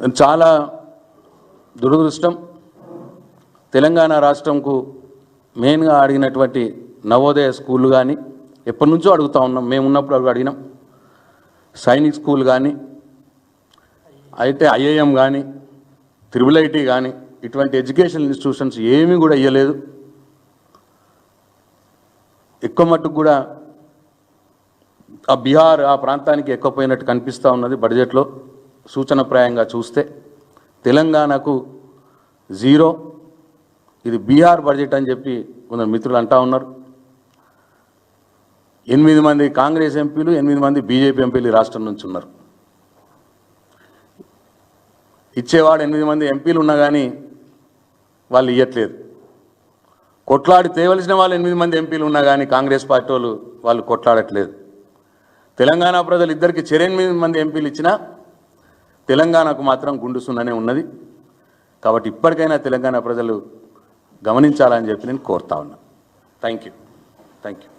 చాలా దురదృష్టం. తెలంగాణ రాష్ట్రంకు మెయిన్గా అడిగినటువంటి నవోదయ స్కూళ్ళు కానీ ఎప్పటి నుంచో అడుగుతా ఉన్నాం. మేము ఉన్నప్పుడు అవి అడిగినాం. సైనిక్ స్కూల్ కానీ అయితే ఐఏఎం కానీ త్రిబుల్ ఐటీ కానీ ఇటువంటి ఎడ్యుకేషనల్ ఇన్స్టిట్యూషన్స్ ఏమీ కూడా ఇవ్వలేదు ఎక్కువ మట్టుకు కూడా ఆ బీహార్ ఆ ప్రాంతానికి ఎక్కువ పోయినట్టు కనిపిస్తూ ఉన్నది బడ్జెట్లో. సూచనప్రాయంగా చూస్తే తెలంగాణకు జీరో. ఇది బీహార్ బడ్జెట్ అని చెప్పి కొందరు మిత్రులు అంటా ఉన్నారు. ఎనిమిది మంది కాంగ్రెస్ ఎంపీలు ఎనిమిది మంది బీజేపీ ఎంపీలు రాష్ట్రం నుంచి ఉన్నారు. ఇచ్చేవాడు ఎనిమిది మంది ఎంపీలు ఉన్నా కానీ వాళ్ళు ఇవ్వట్లేదు కొట్లాడి తేవలసిన వాళ్ళు ఎనిమిది మంది ఎంపీలు ఉన్నా కానీ కాంగ్రెస్ పార్టీ వాళ్ళు వాళ్ళు కొట్లాడట్లేదు. తెలంగాణ ప్రజలు ఇద్దరికి చెరెనిమిది మంది ఎంపీలు ఇచ్చినా తెలంగాణకు మాత్రం గుండు సున్ననే ఉన్నది. కాబట్టి ఇప్పటికైనా తెలంగాణ ప్రజలు గమనించాలని చెప్పి నేను కోరుతా ఉన్నా. Thank you thank you